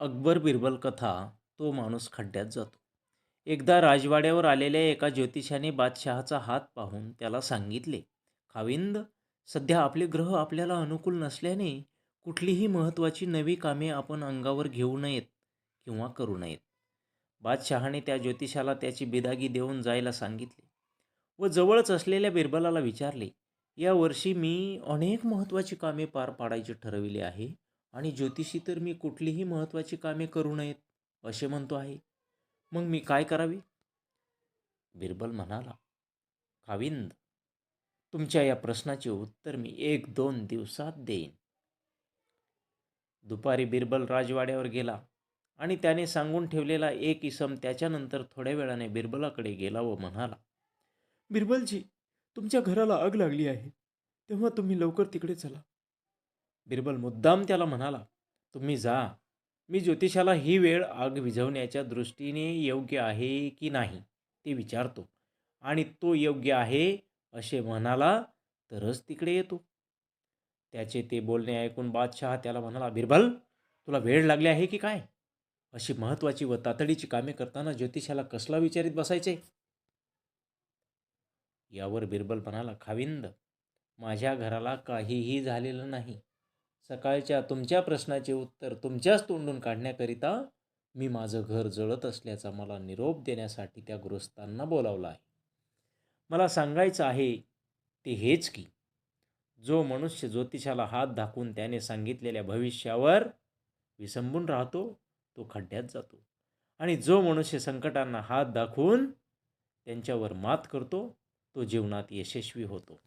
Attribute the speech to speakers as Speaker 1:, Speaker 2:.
Speaker 1: अकबर बिरबल कथा तो माणूस खड्ड्यात जातो. एकदा राजवाड्यावर आलेल्या एका ज्योतिषाने बादशहाचा हात पाहून त्याला सांगितले खाविंद सध्या आपले ग्रह आपल्याला अनुकूल नसल्याने कुठलीही महत्त्वाची नवी कामे आपण अंगावर घेऊ नयेत किंवा करू नयेत. बादशहाने त्या ज्योतिषाला त्याची बिदागी देऊन जायला सांगितले व जवळच असलेल्या बिरबलाला विचारले या वर्षी मी अनेक महत्त्वाची कामे पार पाडायची ठरविली आहे? आणि ज्योतिषी तर मी कुठलीही महत्त्वाची कामे करू नयेत असे म्हणतो आहे. मग मी काय करावी? बिरबल म्हणाला काविंद तुमच्या या प्रश्नाचे उत्तर मी एक दोन दिवसात देईन. दुपारी बिरबल राजवाड्यावर गेला आणि त्याने सांगून ठेवलेला एक इसम त्याच्यानंतर थोड्या वेळाने बिरबलाकडे गेला व म्हणाला बिरबलजी तुमच्या घराला आग लागली आहे. तेव्हा तुम्ही लवकर तिकडे चला. बिरबल मुद्दाम त्याला म्हणाला तुम्ही जा. मी ज्योतिषाला ही वेळ आग विझवण्याच्या दृष्टीने योग्य आहे की नाही ते विचारतो. आणि तो योग्य आहे असे म्हणाला तरच तिकडे येतो. त्याचे ते बोलणे ऐकून बादशहा त्याला म्हणाला बिरबल तुला वेळ लागली आहे की काय? अशी महत्त्वाची व तातडीची कामे करताना ज्योतिषाला कसला विचारित बसायचे? यावर बिरबल म्हणाला खाविंद माझ्या घराला काहीही झालेलं नाही. सकाळच्या तुमच्या प्रश्नाचे उत्तर तुमच्याच तोंडून काढण्याकरिता मी माझं घर जळत असल्याचा मला निरोप देण्यासाठी त्या गृहस्थांना बोलावलं आहे. मला सांगायचं आहे ते हेच की जो मनुष्य ज्योतिषाला हात दाखवून त्याने सांगितलेल्या भविष्यावर विसंबून राहतो तो खड्ड्यात जातो. आणि जो मनुष्य संकटांना हात दाखवून त्यांच्यावर मात करतो तो जीवनात यशस्वी होतो.